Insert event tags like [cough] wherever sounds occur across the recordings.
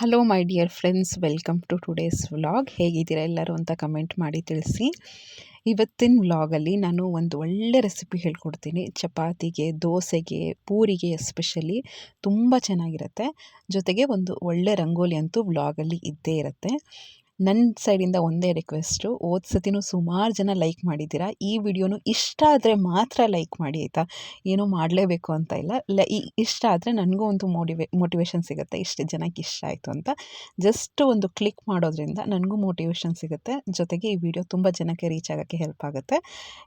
Hello my dear friends welcome to today's vlog ಹೇಗಿದ್ದೀರಾ ಎಲ್ಲರೂ ಅಂತ ಕಮೆಂಟ್ ಮಾಡಿ ತಿಳಿಸಿ. ಇವತ್ತಿನ ವ್ಲಾಗಲ್ಲಿ ನಾನು ಒಂದು ಒಳ್ಳೆ ರೆಸಿಪಿ ಹೇಳ್ಕೊಡ್ತೀನಿ. ಚಪಾತಿಗೆ, ದೋಸೆಗೆ, ಪೂರಿಗೆ ಎಸ್ಪೆಷಲಿ ತುಂಬ ಚೆನ್ನಾಗಿರುತ್ತೆ. ಜೊತೆಗೆ ಒಂದು ಒಳ್ಳೆ ರಂಗೋಲಿ ಅಂತೂ ವ್ಲಾಗಲ್ಲಿ ಇದ್ದೇ ಇರುತ್ತೆ. ನನ್ನ ಸೈಡಿಂದ ಒಂದೇ ರಿಕ್ವೆಸ್ಟು, ಹೋದ ಸತಿನೂ ಸುಮಾರು ಜನ ಲೈಕ್ ಮಾಡಿದ್ದೀರಾ? ಈ ವಿಡಿಯೋನು ಇಷ್ಟ ಆದರೆ ಮಾತ್ರ ಲೈಕ್ ಮಾಡಿ, ಆಯಿತಾ? ಏನೂ ಮಾಡಲೇಬೇಕು ಅಂತ ಇಲ್ಲ. ಇಷ್ಟ ಆದರೆ ನನಗೂ ಒಂದು ಮೋಟಿವೇ ಮೋಟಿವೇಶನ್ ಸಿಗುತ್ತೆ. ಇಷ್ಟು ಜನಕ್ಕೆ ಇಷ್ಟ ಆಯಿತು ಅಂತ. ಜಸ್ಟ್ ಒಂದು ಕ್ಲಿಕ್ ಮಾಡೋದ್ರಿಂದ ನನಗೂ ಮೋಟಿವೇಶನ್ ಸಿಗುತ್ತೆ. ಜೊತೆಗೆ ಈ ವಿಡಿಯೋ ತುಂಬ ಜನಕ್ಕೆ ರೀಚ್ ಆಗೋಕ್ಕೆ ಹೆಲ್ಪ್ ಆಗುತ್ತೆ.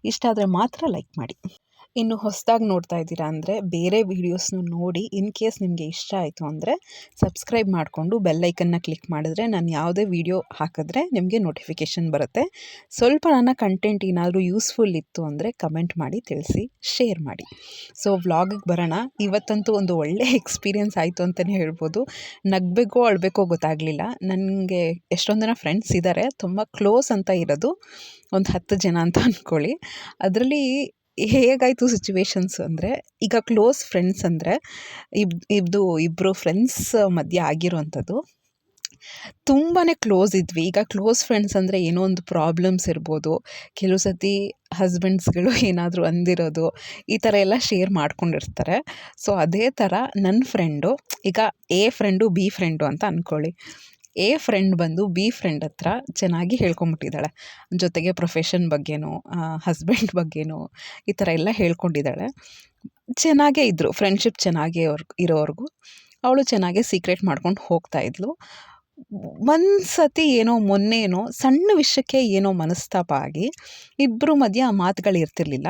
ಇಷ್ಟ ಆದರೆ ಮಾತ್ರ ಲೈಕ್ ಮಾಡಿ. ಇನ್ನು ಹೊಸದಾಗಿ ನೋಡ್ತಾ ಇದ್ದೀರಾ ಅಂದರೆ ಬೇರೆ ವೀಡಿಯೋಸ್ನ ನೋಡಿ ಇನ್ ಕೇಸ್ ನಿಮಗೆ ಇಷ್ಟ ಆಯಿತು ಅಂದರೆ ಸಬ್ಸ್ಕ್ರೈಬ್ ಮಾಡಿಕೊಂಡು ಬೆಲ್ಲೈಕನ್ನ ಕ್ಲಿಕ್ ಮಾಡಿದ್ರೆ ನಾನು ಯಾವುದೇ ವೀಡಿಯೋ ಹಾಕಿದ್ರೆ ನಿಮಗೆ ನೋಟಿಫಿಕೇಷನ್ ಬರುತ್ತೆ. ಸ್ವಲ್ಪ ನನ್ನ ಕಂಟೆಂಟ್ ಏನಾದರೂ ಯೂಸ್ಫುಲ್ ಇತ್ತು ಅಂದರೆ ಕಮೆಂಟ್ ಮಾಡಿ, ತಿಳಿಸಿ ಶೇರ್ ಮಾಡಿ. ಸೊ ವ್ಲಾಗಿಗೆ ಬರೋಣ. ಇವತ್ತಂತೂ ಒಂದು ಒಳ್ಳೆ ಎಕ್ಸ್ಪೀರಿಯನ್ಸ್ ಆಯಿತು ಅಂತಲೇ ಹೇಳ್ಬೋದು. ನಗಬೇಕೋ ಅಳಬೇಕೋ ಗೊತ್ತಾಗಲಿಲ್ಲ. ನನಗೆ ಎಷ್ಟೊಂದು ಜನ ಫ್ರೆಂಡ್ಸ್ ಇದ್ದಾರೆ ತುಂಬ ಕ್ಲೋಸ್ ಅಂತ ಇರೋದು ಒಂದು ಹತ್ತು ಜನ ಅಂತ ಅಂದ್ಕೊಳ್ಳಿ ಅದರಲ್ಲಿ ಹೇಗಾಯಿತು ಸಿಚುವೇಶನ್ಸ್ ಅಂದರೆ, ಈಗ ಕ್ಲೋಸ್ ಫ್ರೆಂಡ್ಸ್ ಅಂದರೆ, ಇಬ್ ಇದು ಇಬ್ಬರು ಫ್ರೆಂಡ್ಸ್ ಮಧ್ಯೆ ಆಗಿರುವಂಥದ್ದು. ತುಂಬಾ ಕ್ಲೋಸ್ ಇದ್ವಿ. ಈಗ ಕ್ಲೋಸ್ ಫ್ರೆಂಡ್ಸ್ ಅಂದರೆ ಏನೋ ಒಂದು ಪ್ರಾಬ್ಲಮ್ಸ್ ಇರ್ಬೋದು. ಕೆಲವು ಸತಿ ಹಸ್ಬೆಂಡ್ಸ್ಗಳು [laughs] ಏನಾದರೂ ಅಂದಿರೋದು, ಈ ಥರ ಎಲ್ಲ ಶೇರ್ ಮಾಡ್ಕೊಂಡಿರ್ತಾರೆ. ಸೊ ಅದೇ ಥರ ನನ್ನ ಫ್ರೆಂಡು ಈಗ ಎ ಫ್ರೆಂಡು ಬಿ ಫ್ರೆಂಡು ಅಂತ ಅಂದ್ಕೊಳ್ಳಿ ಎ ಫ್ರೆಂಡ್ ಬಂದು ಬಿ ಫ್ರೆಂಡ್ ಹತ್ರ ಚೆನ್ನಾಗಿ ಹೇಳ್ಕೊಂಬಿಟ್ಟಿದ್ದಾಳೆ. ಜೊತೆಗೆ ಪ್ರೊಫೆಷನ್ ಬಗ್ಗೆನೂ ಹಸ್ಬೆಂಡ್ ಬಗ್ಗೆನೂ ಈ ಥರ ಎಲ್ಲ ಹೇಳ್ಕೊಂಡಿದ್ದಾಳೆ. ಚೆನ್ನಾಗೇ ಇದ್ದರು ಫ್ರೆಂಡ್ಶಿಪ್ ಚೆನ್ನಾಗೇ ಇರೋವರೆಗೂ. ಅವಳು ಚೆನ್ನಾಗೇ ಸೀಕ್ರೆಟ್ ಮಾಡ್ಕೊಂಡು ಹೋಗ್ತಾ ಇದ್ಲು. ಒಂದು ಸತಿ ಏನೋ ಸಣ್ಣ ವಿಷಯಕ್ಕೆ ಏನೋ ಮನಸ್ತಾಪ ಆಗಿ ಇಬ್ಬರು ಮಧ್ಯೆ ಆ ಮಾತುಗಳು ಇರ್ತಿರ್ಲಿಲ್ಲ.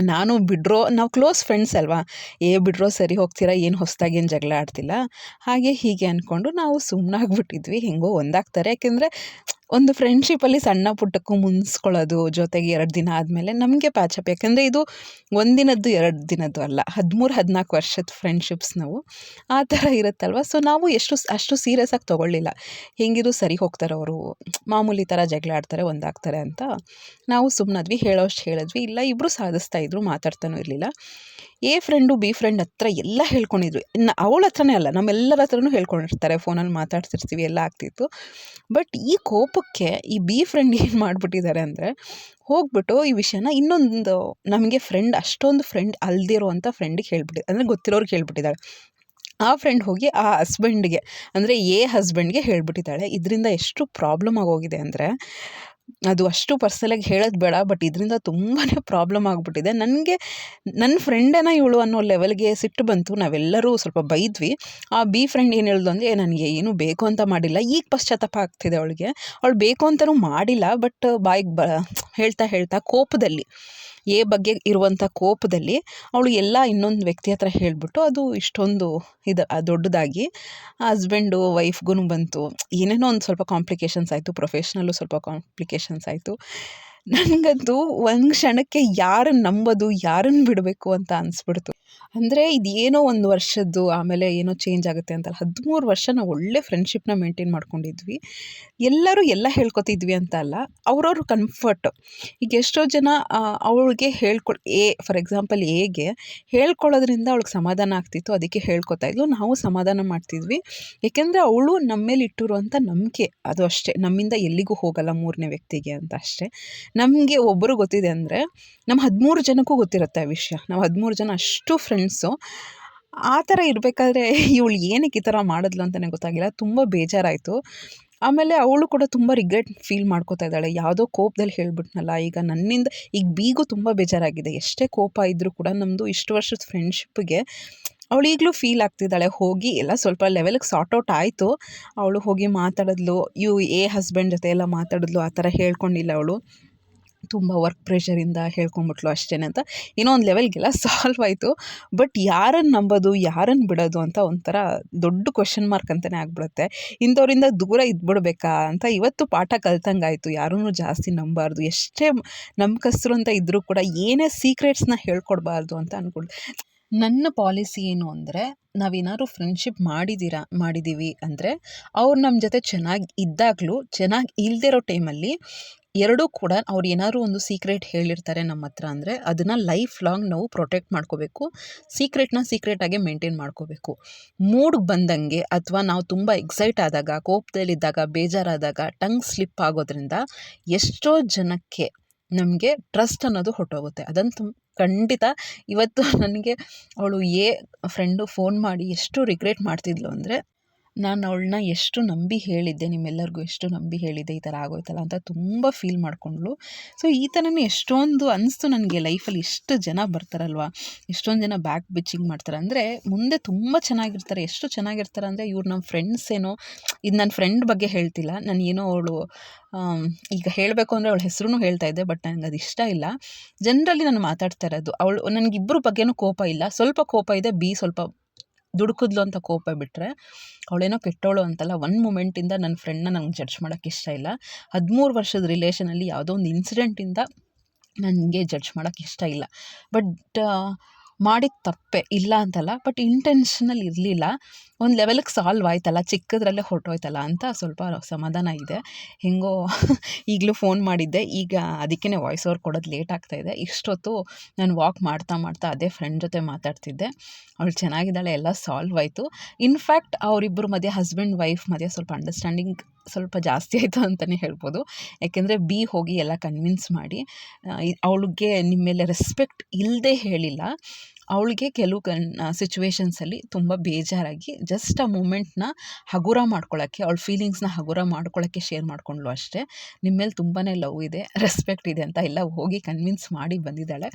ನಾನು ಬಿಡ್ರೋ, ನಾವು ಕ್ಲೋಸ್ ಫ್ರೆಂಡ್ಸ್ ಅಲ್ವಾ? ಏ ಬಿಡ್ರೋ, ಸರಿ ಹೋಗ್ತೀರಾ? ಏನು ಹೊಸ್ದಾಗಿ ಏನು ಜಗಳ ಆಡ್ತಿಲ್ಲ? ಹಾಗೆ ಹೀಗೆ ಅಂದ್ಕೊಂಡು ನಾವು ಸುಮ್ಮನಾಗ್ಬಿಟ್ಟಿದ್ವಿ ಹೆಂಗೋ ಒಂದಾಗ್ತಾರೆ. ಯಾಕೆಂದರೆ ಒಂದು ಫ್ರೆಂಡ್ಶಿಪ್ಪಲ್ಲಿ ಸಣ್ಣ ಪುಟ್ಟಕ್ಕೂ ಮುನ್ಸ್ಕೊಳ್ಳೋದು ಜೊತೆಗೆ ಎರಡು ದಿನ ಆದಮೇಲೆ ನಮಗೆ ಪ್ಯಾಚಪ್ ಯಾಕೆಂದರೆ ಇದು ಒಂದಿನದ್ದು, ಎರಡು ದಿನದ್ದು ಅಲ್ಲ. ಹದಿಮೂರು, ಹದಿನಾಲ್ಕು ವರ್ಷದ ಫ್ರೆಂಡ್ಶಿಪ್ಸ್ ನಾವು. ಆ ಥರ ಇರುತ್ತಲ್ವ? ಸೊ ನಾವು ಎಷ್ಟು, ಅಷ್ಟು ಸೀರಿಯಸ್ ಆಗಿ ತೊಗೊಳ್ಳಿಲ್ಲ. ಹೆಂಗಿದ್ರು ಸರಿ ಹೋಗ್ತಾರೆ ಅವರು. ಮಾಮೂಲಿ ಥರ ಜಗಳ ಆಡ್ತಾರೆ, ಒಂದಾಗ್ತಾರೆ ಅಂತ ನಾವು ಸುಮ್ಮನಾದ್ವಿ ಹೇಳೋಷ್ಟು ಹೇಳಿದ್ವಿ. ಇಲ್ಲ ಇಬ್ಬರು ಸಾಧಿಸ್ತಾ ಇದ್ರು, ಮಾತಾಡ್ತಾನೂ ಇರಲಿಲ್ಲ. ಎ ಫ್ರೆಂಡು ಬಿ ಫ್ರೆಂಡ್ ಹತ್ರ ಎಲ್ಲ ಹೇಳ್ಕೊಂಡಿದ್ರು ಇನ್ನು ಅವಳ ಹತ್ರನೇ ಅಲ್ಲ. ನಮ್ಮೆಲ್ಲರ ಹತ್ರನೂ ಹೇಳ್ಕೊಂಡಿರ್ತಾರೆ. ಫೋನಲ್ಲಿ ಮಾತಾಡ್ತಿರ್ತೀವಿ, ಎಲ್ಲ ಆಗ್ತಿತ್ತು. ಬಟ್ ಈ ಕೋಪಕ್ಕೆ ಈ ಬಿ ಫ್ರೆಂಡ್ ಏನು ಮಾಡಿಬಿಟ್ಟಿದ್ದಾರೆ ಅಂದರೆ, ಹೋಗ್ಬಿಟ್ಟು ಈ ವಿಷಯನ ಇನ್ನೊಂದು ನಮಗೆ ಫ್ರೆಂಡ್ ಅಷ್ಟೊಂದು ಫ್ರೆಂಡ್ ಅಲ್ದಿರೋವಂಥ ಫ್ರೆಂಡಿಗೆ ಹೇಳ್ಬಿಟ್ಟಿದೆ ಅಂದರೆ ಗೊತ್ತಿರೋರು ಹೇಳ್ಬಿಟ್ಟಿದ್ದಾಳೆ ಆ ಫ್ರೆಂಡ್ ಹೋಗಿ ಆ ಹಸ್ಬೆಂಡ್ಗೆ ಅಂದರೆ ಎ ಹಸ್ಬೆಂಡ್ಗೆ ಹೇಳ್ಬಿಟ್ಟಿದ್ದಾಳೆ ಇದರಿಂದ ಎಷ್ಟು ಪ್ರಾಬ್ಲಮ್ ಆಗೋಗಿದೆ ಅಂದರೆ ಅದು ಅಷ್ಟು ಪರ್ಸನಲಾಗಿ ಹೇಳೋದು ಬೇಡ ಬಟ್ ಇದರಿಂದ ತುಂಬಾ ಪ್ರಾಬ್ಲಮ್ ಆಗಿಬಿಟ್ಟಿದೆ. ನನಗೆ ನನ್ನ ಫ್ರೆಂಡೇನ ಇವಳು ಅನ್ನೋ ಲೆವೆಲ್ಗೆ ಸಿಟ್ಟು ಬಂತು. ನಾವೆಲ್ಲರೂ ಸ್ವಲ್ಪ ಬೈದ್ವಿ. ಆ ಬಿ ಫ್ರೆಂಡ್ ಏನು ಹೇಳ್ದು ಅಂದರೆ ನನಗೆ ಏನು ಬೇಕು ಅಂತ ಮಾಡಿಲ್ಲ. ಈಗ ಪಶ್ಚಾತ್ತಾಪ ಆಗ್ತಿದೆ ಅವಳಿಗೆ. ಅವಳು ಬೇಕು ಅಂತಲೂ ಮಾಡಿಲ್ಲ ಬಟ್ ಬಾಯಿಗೆ ಬ, ಹೇಳ್ತಾ ಹೇಳ್ತಾ ಕೋಪದಲ್ಲಿ ಎ ಬಗ್ಗೆ ಇರುವಂಥ ಕೋಪದಲ್ಲಿ ಅವಳು ಎಲ್ಲ ಇನ್ನೊಂದು ವ್ಯಕ್ತಿ ಹತ್ರ ಹೇಳಿಬಿಟ್ಟು ಅದು ಇಷ್ಟೊಂದು ಇದು ದೊಡ್ಡದಾಗಿ ಹಸ್ಬೆಂಡು ವೈಫ್ಗೂ ಬಂತು. ಏನೇನೋ ಒಂದು ಸ್ವಲ್ಪ ಕಾಂಪ್ಲಿಕೇಶನ್ಸ್ ಆಯಿತು ಪ್ರೊಫೆಷ್ನಲ್ಲೂ ಸ್ವಲ್ಪ ಕಾಂಪ್ಲಿಕೇಶನ್ಸ್ ಆಯಿತು. ನನಗಂತೂ ಒಂದು ಕ್ಷಣಕ್ಕೆ ಯಾರನ್ನು ನಂಬೋದು ಯಾರನ್ನು ಬಿಡಬೇಕು ಅಂತ ಅನಿಸ್ಬಿಡ್ತು. ಅಂದರೆ ಇದೇನೋ ಒಂದು ವರ್ಷದ್ದು, ಆಮೇಲೆ ಏನೋ ಚೇಂಜ್ ಆಗುತ್ತೆ ಅಂತಲ್ಲ. ಹದಿಮೂರು ವರ್ಷ ನಾವು ಒಳ್ಳೆ ಫ್ರೆಂಡ್ಶಿಪ್ನ ಮೇಂಟೈನ್ ಮಾಡ್ಕೊಂಡಿದ್ವಿ. ಎಲ್ಲರೂ ಎಲ್ಲ ಹೇಳ್ಕೊತಿದ್ವಿ ಅಂತ ಅಲ್ಲ ಅವ್ರವ್ರ ಕಂಫರ್ಟ್ ಈಗ ಎಷ್ಟೋ ಜನ ಅವಳಿಗೆ ಹೇಳ್ಕೊಳ್, ಎ ಫಾರ್ ಎಕ್ಸಾಂಪಲ್ ಎಗೆ ಹೇಳ್ಕೊಳ್ಳೋದ್ರಿಂದ ಅವಳಿಗೆ ಸಮಾಧಾನ ಆಗ್ತಿತ್ತು. ಅದಕ್ಕೆ ಹೇಳ್ಕೊತಾ ಇದ್ಲು. ನಾವು ಸಮಾಧಾನ ಮಾಡ್ತಿದ್ವಿ. ಏಕೆಂದರೆ ಅವಳು ನಮ್ಮ ಮೇಲೆ ಇಟ್ಟಿರುವಂಥ ನಂಬಿಕೆ. ಅದು ಅಷ್ಟೇ. ನಮ್ಮಿಂದ ಎಲ್ಲಿಗೂ ಹೋಗಲ್ಲ ಮೂರನೇ ವ್ಯಕ್ತಿಗೆ ಅಂತ ಅಷ್ಟೇ. ನಮಗೆ ಒಬ್ಬರು ಗೊತ್ತಿದೆ ಅಂದರೆ ನಮ್ಮ ಹದಿಮೂರು ಜನಕ್ಕೂ ಗೊತ್ತಿರುತ್ತೆ ಆ ವಿಷಯ. ನಾವು ಹದಿಮೂರು ಜನ ಅಷ್ಟು ಫ್ರೆಂಡ್ಸು ಆ ಥರ ಇರಬೇಕಾದ್ರೆ ಇವಳು ಏನಕ್ಕೆ ಈ ಥರ ಮಾಡಿದ್ಲು ಅಂತಲೇ ಗೊತ್ತಾಗಿಲ್ಲ. ತುಂಬ ಬೇಜಾರಾಯಿತು. ಆಮೇಲೆ ಅವಳು ಕೂಡ ತುಂಬ ರಿಗ್ರೆಟ್ ಫೀಲ್ ಮಾಡ್ಕೋತಾ ಇದ್ದಾಳೆ. ಯಾವುದೋ ಕೋಪದಲ್ಲಿ ಹೇಳ್ಬಿಟ್ನಲ್ಲ, ಈಗ ನನ್ನಿಂದ ಈಗ ಬೀಗೂ ತುಂಬ ಬೇಜಾರಾಗಿದೆ. ಎಷ್ಟೇ ಕೋಪ ಇದ್ದರೂ ಕೂಡ ನಮ್ಮದು ಇಷ್ಟು ವರ್ಷದ ಫ್ರೆಂಡ್ಶಿಪ್ಗೆ ಅವಳು ಈಗಲೂ ಫೀಲ್ ಆಗ್ತಿದ್ದಾಳೆ. ಹೋಗಿ ಎಲ್ಲ ಸ್ವಲ್ಪ ಲೆವೆಲ್ಗೆ ಸಾರ್ಟ್ ಔಟ್ ಆಯಿತು. ಅವಳು ಹೋಗಿ ಮಾತಾಡಿದ್ಲು. ಇವು ಎ ಹಸ್ಬೆಂಡ್ ಜೊತೆ ಎಲ್ಲ ಮಾತಾಡಿದ್ಲು. ಆ ಥರ ಹೇಳ್ಕೊಂಡಿಲ್ಲ ಅವಳು. ತುಂಬ ವರ್ಕ್ ಪ್ರೆಷರಿಂದ ಹೇಳ್ಕೊಂಬಿಟ್ಲು ಅಷ್ಟೇ ಅಂತ. ಏನೋ ಒಂದು ಲೆವೆಲ್ಗೆಲ್ಲ ಸಾಲ್ವ್ ಆಯಿತು. ಬಟ್ ಯಾರನ್ನು ನಂಬೋದು ಯಾರನ್ನು ಬಿಡೋದು ಅಂತ ಒಂಥರ ದೊಡ್ಡ ಕ್ವಶನ್ ಮಾರ್ಕ್ ಅಂತಲೇ ಆಗ್ಬಿಡುತ್ತೆ. ಇಂಥವರಿಂದ ದೂರ ಇದ್ಬಿಡ್ಬೇಕಾ ಅಂತ ಇವತ್ತು ಪಾಠ ಕಲ್ತಂಗಾಯಿತು. ಯಾರೂ ಜಾಸ್ತಿ ನಂಬಾರ್ದು. ಎಷ್ಟೇ ನಂಬಿಕಸ್ತರು ಅಂತ ಇದ್ದರೂ ಕೂಡ ಏನೇ ಸೀಕ್ರೆಟ್ಸ್ನ ಹೇಳ್ಕೊಡ್ಬಾರ್ದು ಅಂತ ಅಂದ್ಕೊಂಡು ನನ್ನ ಪಾಲಿಸಿ ಏನು ಅಂದರೆ, ನಾವೇನಾದ್ರು ಫ್ರೆಂಡ್ಶಿಪ್ ಮಾಡಿದ್ದೀರಾ ಮಾಡಿದ್ದೀವಿ ಅಂದರೆ, ಅವ್ರು ನಮ್ಮ ಜೊತೆ ಚೆನ್ನಾಗಿ ಇದ್ದಾಗಲೂ, ಚೆನ್ನಾಗಿ ಇಲ್ಲದಿರೋ ಟೈಮಲ್ಲಿ ಎರಡೂ ಕೂಡ ಅವ್ರು ಏನಾದ್ರು ಒಂದು ಸೀಕ್ರೆಟ್ ಹೇಳಿರ್ತಾರೆ ನಮ್ಮ ಹತ್ರ ಅಂದರೆ ಅದನ್ನು ಲೈಫ್ ಲಾಂಗ್ ನಾವು ಪ್ರೊಟೆಕ್ಟ್ ಮಾಡ್ಕೋಬೇಕು. ಸೀಕ್ರೆಟ್ನ ಸೀಕ್ರೆಟಾಗೆ ಮೇಂಟೈನ್ ಮಾಡ್ಕೋಬೇಕು. ಮೂಡ್ಗೆ ಬಂದಂಗೆ ಅಥವಾ ನಾವು ತುಂಬ ಎಕ್ಸೈಟ್ ಆದಾಗ, ಕೋಪದಲ್ಲಿದ್ದಾಗ, ಬೇಜಾರಾದಾಗ ಟಂಗ್ ಸ್ಲಿಪ್ ಆಗೋದ್ರಿಂದ ಎಷ್ಟೋ ಜನಕ್ಕೆ ನಮಗೆ ಟ್ರಸ್ಟ್ ಅನ್ನೋದು ಹೊಟ್ಟೋಗುತ್ತೆ ಅದಂತು ಖಂಡಿತ ಇವತ್ತು [laughs] ನನಗೆ ಅವಳು ಏ ಫ್ರೆಂಡು ಫೋನ್ ಮಾಡಿ ಎಷ್ಟು ರಿಗ್ರೆಟ್ ಮಾಡ್ತಿದ್ಲು ಅಂದರೆ ನಾನು ಅವಳನ್ನ ಎಷ್ಟು ನಂಬಿ ಹೇಳಿದ್ದೆ, ನಿಮ್ಮೆಲ್ಲರಿಗೂ ಎಷ್ಟು ನಂಬಿ ಹೇಳಿದ್ದೆ ಈ ಥರ ಆಗೋಯ್ತಲ್ಲ ಅಂತ ತುಂಬ ಫೀಲ್ ಮಾಡಿಕೊಂಡ್ಳು. ಸೊ ಈ ಥರನೇ ಎಷ್ಟೊಂದು ಅನಿಸ್ತು ನನಗೆ ಲೈಫಲ್ಲಿ ಇಷ್ಟು ಜನ ಬರ್ತಾರಲ್ವ? ಎಷ್ಟೊಂದು ಜನ ಬ್ಯಾಕ್ ಬಿಚ್ಚಿಂಗ್ ಮಾಡ್ತಾರೆ. ಅಂದರೆ ಮುಂದೆ ತುಂಬ ಚೆನ್ನಾಗಿರ್ತಾರೆ. ಎಷ್ಟು ಚೆನ್ನಾಗಿರ್ತಾರೆ ಅಂದರೆ ಇವ್ರು ನಮ್ಮ ಫ್ರೆಂಡ್ಸ್ ಏನೋ, ಇದು ನನ್ನ ಫ್ರೆಂಡ್ ಬಗ್ಗೆ ಹೇಳ್ತಿಲ್ಲ. ನಾನು ಏನೋ ಅವಳು ಈಗ ಹೇಳಬೇಕು ಅಂದರೆ ಅವಳ ಹೆಸರು ಹೇಳ್ತಾ ಇದ್ದೆ ಬಟ್ ನನಗೆ ಅದು ಇಷ್ಟ ಇಲ್ಲ. ಜನರಲ್ಲಿ ನಾನು ಮಾತಾಡ್ತಾ ಇರೋದು. ಅವಳು ನನಗಿಬ್ಬರು ಬಗ್ಗೆನೂ ಕೋಪ ಇಲ್ಲ. ಸ್ವಲ್ಪ ಕೋಪ ಇದೆ, ಬಿ ಸ್ವಲ್ಪ ದುಡುಕಿದ್ಲು ಅಂತ ಕೋಪ ಬಿಟ್ಟರೆ ಅವಳೇನೋ ಕೆಟ್ಟವಳು ಅಂತಲ್ಲ ಒನ್ ಮೂಮೆಂಟಿಂದ ನನ್ನ ಫ್ರೆಂಡ್ನ ನಂಗೆ ಜಡ್ಜ್ ಮಾಡೋಕ್ಕೆ ಇಷ್ಟ ಇಲ್ಲ. ಹದಿಮೂರು ವರ್ಷದ ರಿಲೇಷನಲ್ಲಿ ಯಾವುದೋ ಒಂದು ಇನ್ಸಿಡೆಂಟಿಂದ ನನಗೆ ಜಡ್ಜ್ ಮಾಡೋಕ್ಕೆ ಇಷ್ಟ ಇಲ್ಲ. ಬಟ್ ಮಾಡಿದ ತಪ್ಪೆ ಇಲ್ಲ ಅಂತಲ್ಲ ಬಟ್ ಇಂಟೆನ್ಷನಲ್ ಇರಲಿಲ್ಲ. ಒಂದು ಲೆವೆಲ್ಗೆ ಸಾಲ್ವ್ ಆಯ್ತಲ್ಲ, ಚಿಕ್ಕದ್ರಲ್ಲೇ ಹೊರಟೋಯ್ತಲ್ಲ ಅಂತ ಸ್ವಲ್ಪ ಸಮಾಧಾನ ಇದೆ. ಹೇಗೋ ಈಗಲೂ ಫೋನ್ ಮಾಡಿದ್ದೆ, ಈಗ ಅದಕ್ಕೇ ವಾಯ್ಸ್ ಓವರ್ ಕೊಡೋದು ಲೇಟ್ ಆಗ್ತಾಯಿದೆ ಇಷ್ಟೊತ್ತು ನಾನು ವಾಕ್ ಮಾಡ್ತಾ ಮಾಡ್ತಾ ಅದೇ ಫ್ರೆಂಡ್ ಜೊತೆ ಮಾತಾಡ್ತಿದ್ದೆ. ಅವಳು ಚೆನ್ನಾಗಿದ್ದಾಳೆ, ಎಲ್ಲ ಸಾಲ್ವ್ ಆಯಿತು. ಇನ್ಫ್ಯಾಕ್ಟ್ ಅವರಿಬ್ಬರು ಮಧ್ಯೆ ಹಸ್ಬೆಂಡ್ ವೈಫ್ ಮಧ್ಯೆ ಸ್ವಲ್ಪ ಅಂಡರ್ಸ್ಟ್ಯಾಂಡಿಂಗ್ ಸ್ವಲ್ಪ ಜಾಸ್ತಿ ಆಯಿತು ಅಂತಲೇ ಹೇಳ್ಬೋದು. ಯಾಕೆಂದರೆ ಬಿ ಹೋಗಿ ಎಲ್ಲ ಕನ್ವಿನ್ಸ್ ಮಾಡಿ ಅವಳಿಗೆ ನಿಮ್ಮ ಮೇಲೆ ರೆಸ್ಪೆಕ್ಟ್ ಇಲ್ಲದೆ ಹೇಳಿಲ್ಲ. ಅವಳಿಗೆ ಕೆಲವು ಕನ್ ಸಿಚುವೇಶನ್ಸಲ್ಲಿ ತುಂಬ ಬೇಜಾರಾಗಿ ಜಸ್ಟ್ ಆ ಮೂಮೆಂಟ್ನ ಹಗುರ ಮಾಡ್ಕೊಳ್ಳೋಕ್ಕೆ ಅವಳ ಫೀಲಿಂಗ್ಸ್ನ ಹಗುರ ಮಾಡ್ಕೊಳ್ಳೋಕ್ಕೆ ಶೇರ್ ಮಾಡಿಕೊಂಡ್ಳು ಅಷ್ಟೇ. ನಿಮ್ಮ ಮೇಲೆ ತುಂಬಾ ಲವ್ ಇದೆ ರೆಸ್ಪೆಕ್ಟ್ ಇದೆ ಅಂತ ಎಲ್ಲ ಹೋಗಿ ಕನ್ವಿನ್ಸ್ ಮಾಡಿ ಬಂದಿದ್ದಾಳೆ.